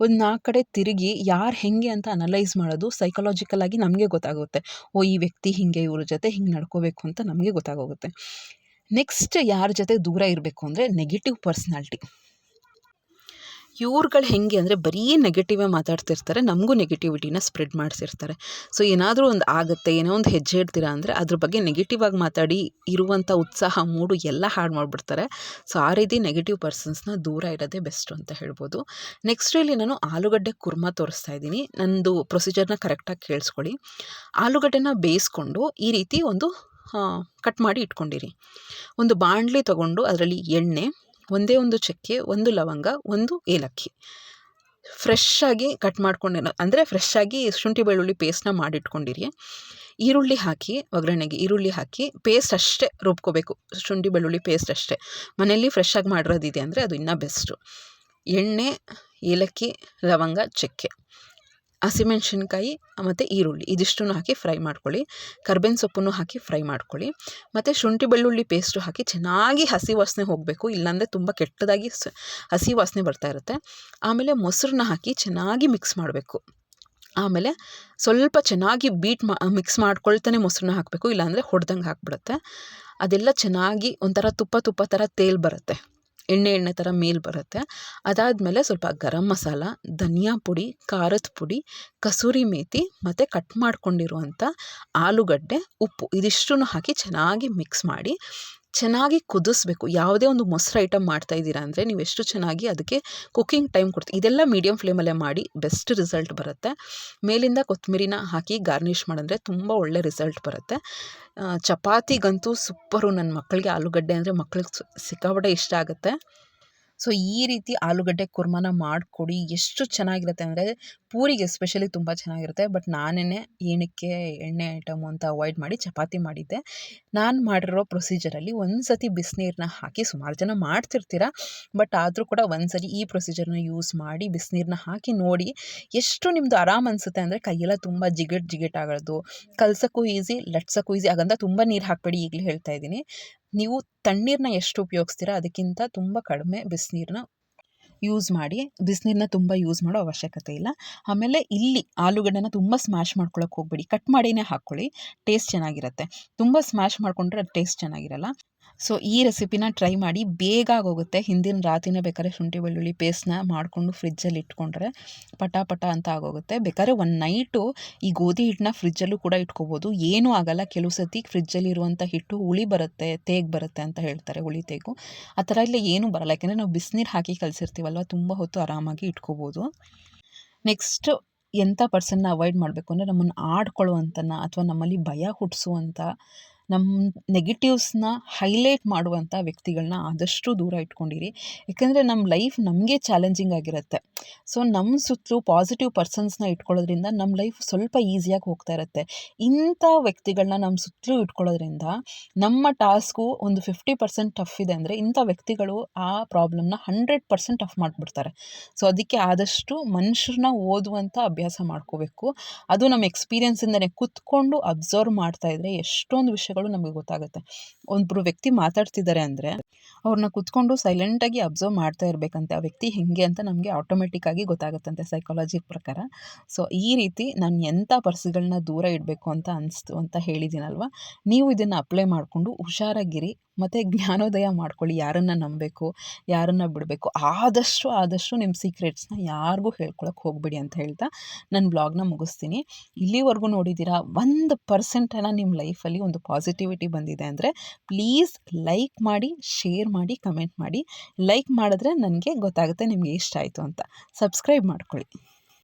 ಒಂದು ನಾಲ್ಕು ಕಡೆ ತಿರುಗಿ ಯಾರು ಹೆಂಗೆ ಅಂತ ಅನಲೈಸ್ ಮಾಡೋದು ಸೈಕಲಾಜಿಕಲಾಗಿ ನಮಗೆ ಗೊತ್ತಾಗುತ್ತೆ. ಓ, ಈ ವ್ಯಕ್ತಿ ಹೀಗೆ, ಇವ್ರ ಜೊತೆ ಹಿಂಗೆ ನಡ್ಕೋಬೇಕು ಅಂತ ನಮಗೆ ಗೊತ್ತಾಗೋಗುತ್ತೆ. ನೆಕ್ಸ್ಟ್ ಯಾರ ಜೊತೆ ದೂರ ಇರಬೇಕು ಅಂದರೆ ನೆಗೆಟಿವ್ ಪರ್ಸ್ನಾಲಿಟಿ ಇವ್ರುಗಳು ಹೆಂಗೆ ಅಂದರೆ ಬರೀ ನೆಗೆಟಿವೇ ಮಾತಾಡ್ತಿರ್ತಾರೆ, ನಮಗೂ ನೆಗೆಟಿವಿಟಿನ ಸ್ಪ್ರೆಡ್ ಮಾಡಿಸಿರ್ತಾರೆ. ಸೊ ಏನಾದರೂ ಒಂದು ಆಗುತ್ತೆ, ಏನೋ ಒಂದು ಹೆಜ್ಜೆ ಇಡ್ತೀರಾ ಅಂದರೆ ಅದ್ರ ಬಗ್ಗೆ ನೆಗೆಟಿವ್ ಆಗಿ ಮಾತಾಡಿ ಇರುವಂಥ ಉತ್ಸಾಹ ಮೂಡು ಎಲ್ಲ ಹಾಳು ಮಾಡಿಬಿಡ್ತಾರೆ. ಸೊ ಆ ರೀತಿ ನೆಗೆಟಿವ್ ಪರ್ಸನ್ಸ್ನ ದೂರ ಇರೋದೇ ಬೆಸ್ಟು ಅಂತ ಹೇಳ್ಬೋದು. ನೆಕ್ಸ್ಟ್ ಇಲ್ಲಿ ನಾನು ಆಲೂಗಡ್ಡೆ ಕುರ್ಮ ತೋರಿಸ್ತಾ ಇದ್ದೀನಿ. ನಂದು ಪ್ರೊಸೀಜರ್ನ ಕರೆಕ್ಟಾಗಿ ಕೇಳಿಸ್ಕೊಳ್ಳಿ. ಆಲೂಗಡ್ಡೆನ ಬೇಯಿಸ್ಕೊಂಡು ಈ ರೀತಿ ಒಂದು ಕಟ್ ಮಾಡಿ ಇಟ್ಕೊಂಡಿರಿ. ಒಂದು ಬಾಣಲಿ ತಗೊಂಡು ಅದರಲ್ಲಿ ಎಣ್ಣೆ ಒಂದೇ ಒಂದು ಚಕ್ಕೆ, ಒಂದು ಲವಂಗ, ಒಂದು ಏಲಕ್ಕಿ. ಫ್ರೆಶ್ಶಾಗಿ ಕಟ್ ಮಾಡ್ಕೊಂಡಿರೋ ಅಂದರೆ ಫ್ರೆಶ್ಶಾಗಿ ಶುಂಠಿ ಬೆಳ್ಳುಳ್ಳಿ ಪೇಸ್ಟ್ನ ಮಾಡಿಟ್ಕೊಂಡಿರಿ. ಈರುಳ್ಳಿ ಹಾಕಿ, ಒಗ್ಗರಣೆಗೆ ಈರುಳ್ಳಿ ಹಾಕಿ ಪೇಸ್ಟ್ ಅಷ್ಟೇ ರುಬ್ಕೋಬೇಕು. ಶುಂಠಿ ಬೆಳ್ಳುಳ್ಳಿ ಪೇಸ್ಟ್ ಅಷ್ಟೇ. ಮನೆಯಲ್ಲಿ ಫ್ರೆಶ್ಶಾಗಿ ಮಾಡಿರೋದಿದೆ ಅಂದರೆ ಅದು ಇನ್ನೂ ಬೆಸ್ಟು ಎಣ್ಣೆ, ಏಲಕ್ಕಿ, ಲವಂಗ, ಚಕ್ಕೆ. ಹಸಿಮೆಣ್ಸಿನ್ಕಾಯಿ ಮತ್ತು ಈರುಳ್ಳಿ, ಇದಿಷ್ಟನ್ನು ಹಾಕಿ ಫ್ರೈ ಮಾಡ್ಕೊಳ್ಳಿ. ಕರ್ಬೇವಿನ ಸೊಪ್ಪನ್ನು ಹಾಕಿ ಫ್ರೈ ಮಾಡ್ಕೊಳ್ಳಿ. ಮತ್ತು ಶುಂಠಿ ಬೆಳ್ಳುಳ್ಳಿ ಪೇಸ್ಟು ಹಾಕಿ ಚೆನ್ನಾಗಿ ಹಸಿ ವಾಸನೆ ಹೋಗಬೇಕು. ಇಲ್ಲಾಂದರೆ ತುಂಬ ಕೆಟ್ಟದಾಗಿ ಹಸಿ ವಾಸನೆ ಬರ್ತಾ ಇರುತ್ತೆ. ಆಮೇಲೆ ಮೊಸರನ್ನ ಹಾಕಿ ಚೆನ್ನಾಗಿ ಮಿಕ್ಸ್ ಮಾಡಬೇಕು. ಆಮೇಲೆ ಸ್ವಲ್ಪ ಚೆನ್ನಾಗಿ ಬೀಟ್ ಮಾ ಮಿಕ್ಸ್ ಮಾಡ್ಕೊಳ್ತಾನೆ ಮೊಸರನ್ನ ಹಾಕಬೇಕು. ಇಲ್ಲಾಂದರೆ ಹೊಡೆದಂಗೆ ಹಾಕ್ಬಿಡುತ್ತೆ ಅದೆಲ್ಲ ಚೆನ್ನಾಗಿ ಒಂಥರ ತುಪ್ಪ ತುಪ್ಪ ಥರ ತೇಲ್ ಬರುತ್ತೆ. ಎಣ್ಣೆ ಎಣ್ಣೆ ಥರ ಮೇಲೆ ಬರುತ್ತೆ. ಅದಾದಮೇಲೆ ಸ್ವಲ್ಪ ಗರಂ ಮಸಾಲ, ಧನಿಯಾ ಪುಡಿ, ಖಾರದ ಪುಡಿ, ಕಸೂರಿ ಮೇತಿ ಮತ್ತು ಕಟ್ ಮಾಡ್ಕೊಂಡಿರುವಂಥ ಆಲೂಗಡ್ಡೆ, ಉಪ್ಪು ಇದಿಷ್ಟನ್ನು ಹಾಕಿ ಚೆನ್ನಾಗಿ ಮಿಕ್ಸ್ ಮಾಡಿ. ಚೆನ್ನಾಗಿ ಕುದಿಸ್ಬೇಕು. ಯಾವುದೇ ಒಂದು ಮೊಸರು ಐಟಮ್ ಮಾಡ್ತಾ ಇದ್ದೀರಾ ಅಂದರೆ ನೀವು ಎಷ್ಟು ಚೆನ್ನಾಗಿ ಅದಕ್ಕೆ ಕುಕ್ಕಿಂಗ್ ಟೈಮ್ ಕೊಡ್ತೀವಿ ಇದೆಲ್ಲ ಮೀಡಿಯಮ್ ಫ್ಲೇಮಲ್ಲೇ ಮಾಡಿ ಬೆಸ್ಟ್ ರಿಸಲ್ಟ್ ಬರುತ್ತೆ. ಮೇಲಿಂದ ಕೊತ್ತಂಬರಿನ ಹಾಕಿ ಗಾರ್ನಿಷ್ ಮಾಡಿದ್ರೆ ತುಂಬ ಒಳ್ಳೆ ರಿಸಲ್ಟ್ ಬರುತ್ತೆ. ಚಪಾತಿಗಂತೂ ಸೂಪರು ನನ್ನ ಮಕ್ಕಳಿಗೆ ಆಲೂಗಡ್ಡೆ ಅಂದರೆ ಮಕ್ಳಿಗೆ ಸಿಕ್ಕಾಪಟ್ಟೆ ಇಷ್ಟ ಆಗುತ್ತೆ. ಸೊ ಈ ರೀತಿ ಆಲೂಗಡ್ಡೆ ಕುರ್ಮಾನ ಮಾಡಿಕೊಡಿ. ಎಷ್ಟು ಚೆನ್ನಾಗಿರುತ್ತೆ ಅಂದರೆ ಪೂರಿಗೆ ಎಸ್ಪೆಷಲಿ ತುಂಬ ಚೆನ್ನಾಗಿರುತ್ತೆ. ಬಟ್ ನಾನೇ ಏನಕ್ಕೆ ಎಣ್ಣೆ ಐಟಮು ಅಂತ ಅವಾಯ್ಡ್ ಮಾಡಿ ಚಪಾತಿ ಮಾಡಿದ್ದೆ. ನಾನು ಮಾಡಿರೋ ಪ್ರೊಸೀಜರಲ್ಲಿ ಒಂದು ಸತಿ ಬಿಸಿನೀರನ್ನ ಹಾಕಿ ಸುಮಾರು ಜನ ಮಾಡ್ತಿರ್ತೀರ? ಬಟ್ ಆದರೂ ಕೂಡ ಒಂದು ಸರಿ ಈ ಪ್ರೊಸೀಜರ್ನ ಯೂಸ್ ಮಾಡಿ ಬಿಸಿನೀರನ್ನ ಹಾಕಿ ನೋಡಿ ಎಷ್ಟು ನಿಮ್ಮದು ಆರಾಮ್ ಅನಿಸುತ್ತೆ ಅಂದರೆ ಕೈಯೆಲ್ಲ ತುಂಬ ಜಿಗಿಟ್ ಜಿಗಿಟ್ ಆಗೋದು. ಕಲ್ಸೋಕ್ಕೂ ಈಸಿ ಲಟ್ಸೋಕ್ಕೂ ಈಸಿ ಹಾಗಂತ ತುಂಬ ನೀರು ಹಾಕಬೇಡಿ ಈಗಲೇ ಹೇಳ್ತಾ ಇದ್ದೀನಿ. ನೀವು ತಣ್ಣೀರನ್ನ ಎಷ್ಟು ಉಪಯೋಗಿಸ್ತೀರಾ ಅದಕ್ಕಿಂತ ತುಂಬ ಕಡಿಮೆ ಬಿಸಿನೀರನ್ನ ಯೂಸ್ ಮಾಡಿ ಬಿಸಿನೀರನ್ನ ತುಂಬ ಯೂಸ್ ಮಾಡೋ ಅವಶ್ಯಕತೆ ಇಲ್ಲ. ಆಮೇಲೆ ಇಲ್ಲಿ ಆಲೂಗಡ್ಡೆನ ತುಂಬ ಸ್ಮ್ಯಾಶ್ ಮಾಡ್ಕೊಳಕ್ಕೆ ಹೋಗ್ಬೇಡಿ. ಕಟ್ ಮಾಡಿನೇ ಹಾಕ್ಕೊಳ್ಳಿ. ಟೇಸ್ಟ್ ಚೆನ್ನಾಗಿರುತ್ತೆ. ತುಂಬ ಸ್ಮ್ಯಾಶ್ ಮಾಡಿಕೊಂಡ್ರೆ ಅದು ಟೇಸ್ಟ್ ಚೆನ್ನಾಗಿರಲ್ಲ. ಸೊ ಈ ರೆಸಿಪಿನ ಟ್ರೈ ಮಾಡಿ ಬೇಗ ಆಗೋಗುತ್ತೆ. ಹಿಂದಿನ ರಾತ್ರಿನೇ ಬೇಕಾದ್ರೆ ಶುಂಠಿ, ಬೆಳ್ಳುಳ್ಳಿ ಪೇಸ್ಟ್ನ ಮಾಡಿಕೊಂಡು ಫ್ರಿಜ್ಜಲ್ಲಿ ಇಟ್ಕೊಂಡ್ರೆ ಪಟ ಪಟ ಅಂತ ಆಗೋಗುತ್ತೆ. ಬೇಕಾದ್ರೆ ಒನ್ ನೈಟು ಈ ಗೋಧಿ ಹಿಟ್ಟನ್ನ ಫ್ರಿಜ್ಜಲ್ಲೂ ಕೂಡ ಇಟ್ಕೋಬೋದು. ಏನೂ ಆಗಲ್ಲ. ಕೆಲವು ಸತಿ ಫ್ರಿಜ್ಜಲ್ಲಿರುವಂಥ ಹಿಟ್ಟು ಹುಳಿ ಬರುತ್ತೆ, ತೇಗ್ ಬರುತ್ತೆ ಅಂತ ಹೇಳ್ತಾರೆ ಹುಳಿ ತೇಗು. ಆ ಥರ ಇಲ್ಲ, ಏನೂ ಬರಲ್ಲ. ಯಾಕೆಂದರೆ ನಾವು ಬಿಸಿನೀರು ಹಾಕಿ ಕಲಸಿರ್ತೀವಲ್ವ, ತುಂಬ ಹೊತ್ತು ಆರಾಮಾಗಿ ಇಟ್ಕೋಬೋದು. ನೆಕ್ಸ್ಟು ಎಂಥ ಪರ್ಸನ್ನ ಅವಾಯ್ಡ್ ಮಾಡಬೇಕು ಅಂದರೆ ನಮ್ಮನ್ನು ಆಡ್ಕೊಳ್ಳುವಂಥ ಅಥವಾ ನಮ್ಮಲ್ಲಿ ಭಯ ಹುಟ್ಟಿಸುವಂಥ ನಮ್ಮ ನೆಗೆಟಿವ್ಸ್ನ ಹೈಲೈಟ್ ಮಾಡುವಂಥ ವ್ಯಕ್ತಿಗಳನ್ನ ಆದಷ್ಟು ದೂರ ಇಟ್ಕೊಂಡಿರಿ. ಯಾಕಂದರೆ ನಮ್ಮ ಲೈಫ್ ನಮಗೆ ಚಾಲೆಂಜಿಂಗ್ ಆಗಿರುತ್ತೆ. ಸೊ ನಮ್ಮ ಸುತ್ತಲೂ ಪಾಸಿಟಿವ್ ಪರ್ಸನ್ಸ್ನ ಇಟ್ಕೊಳ್ಳೋದ್ರಿಂದ ನಮ್ಮ ಲೈಫ್ ಸ್ವಲ್ಪ ಈಸಿಯಾಗಿ ಹೋಗ್ತಾ ಇರುತ್ತೆ. ಇಂಥ ವ್ಯಕ್ತಿಗಳನ್ನ ನಮ್ಮ ಸುತ್ತಲೂ ಇಟ್ಕೊಳ್ಳೋದ್ರಿಂದ ನಮ್ಮ ಟಾಸ್ಕು ಒಂದು ಫಿಫ್ಟಿ ಪರ್ಸೆಂಟ್ ಟಫ್ ಇದೆ ಅಂದರೆ ಇಂಥ ವ್ಯಕ್ತಿಗಳು ಆ ಪ್ರಾಬ್ಲಮ್ನ ಹಂಡ್ರೆಡ್ ಪರ್ಸೆಂಟ್ ಟಫ್ ಮಾಡಿಬಿಡ್ತಾರೆ. ಸೊ ಅದಕ್ಕೆ ಆದಷ್ಟು ಮನುಷ್ಯರನ್ನ ಓದುವಂಥ ಅಭ್ಯಾಸ ಮಾಡ್ಕೋಬೇಕು. ಅದು ನಮ್ಮ ಎಕ್ಸ್ಪೀರಿಯೆನ್ಸಿಂದನೇ ಕುತ್ಕೊಂಡು ಅಬ್ಸರ್ವ್ ಮಾಡ್ತಾ ಇದ್ರೆ ಎಷ್ಟೊಂದು ವಿಷಯಗಳು ನಮಗೆ ಗೊತ್ತಾಗುತ್ತೆ. ಒಬ್ಬರು ವ್ಯಕ್ತಿ ಮಾತಾಡ್ತಿದ್ದಾರೆ ಅಂದರೆ ಅವ್ರನ್ನ ಕುತ್ಕೊಂಡು ಸೈಲೆಂಟಾಗಿ ಅಬ್ಸರ್ವ್ ಮಾಡ್ತಾ ಇರಬೇಕಂತೆ. ಆ ವ್ಯಕ್ತಿ ಹೇಗೆ ಅಂತ ನಮಗೆ ಆಟೋಮೆಟಿಕ್ಕಾಗಿ ಗೊತ್ತಾಗುತ್ತಂತೆ ಸೈಕಾಲಜಿ ಪ್ರಕಾರ. ಸೊ ಈ ರೀತಿ ನಾನು ಎಂಥ ಪರ್ಸ್ಗಳನ್ನ ದೂರ ಇಡಬೇಕು ಅಂತ ಅನಿಸ್ತು ಅಂತ ಹೇಳಿದ್ದೀನಲ್ವ ನೀವು ಇದನ್ನು ಅಪ್ಲೈ ಮಾಡಿಕೊಂಡು ಹುಷಾರಾಗಿರಿ. ಮತ್ತು ಜ್ಞಾನೋದಯ ಮಾಡ್ಕೊಳ್ಳಿ. ಯಾರನ್ನು ನಂಬಬೇಕು, ಯಾರನ್ನು ಬಿಡಬೇಕು, ಆದಷ್ಟು ಆದಷ್ಟು ನಿಮ್ಮ ಸೀಕ್ರೆಟ್ಸ್ನ ಯಾರಿಗೂ ಹೇಳ್ಕೊಳಕ್ಕೆ ಹೋಗಬೇಡಿ ಅಂತ ಹೇಳ್ತಾ ನನ್ನ ಬ್ಲಾಗ್ನ ಮುಗಿಸ್ತೀನಿ. ಇಲ್ಲಿವರೆಗೂ ನೋಡಿದ್ದೀರಾ, ಒಂದು ಪರ್ಸೆಂಟನ್ನು ನಿಮ್ಮ ಲೈಫಲ್ಲಿ ಒಂದು ಪಾಸಿಟಿವಿಟಿ ಬಂದಿದೆ ಅಂದರೆ ಪ್ಲೀಸ್ ಲೈಕ್ ಮಾಡಿ ಶೇರ್ ಮಾಡಿ ಕಮೆಂಟ್ ಮಾಡಿ. ಲೈಕ್ ಮಾಡಿದ್ರೆ ನನಗೆ ಗೊತ್ತಾಗುತ್ತೆ ನಿಮಗೆ ಇಷ್ಟ ಆಯಿತು ಅಂತ. ಸಬ್ಸ್ಕ್ರೈಬ್ ಮಾಡ್ಕೊಳ್ಳಿ.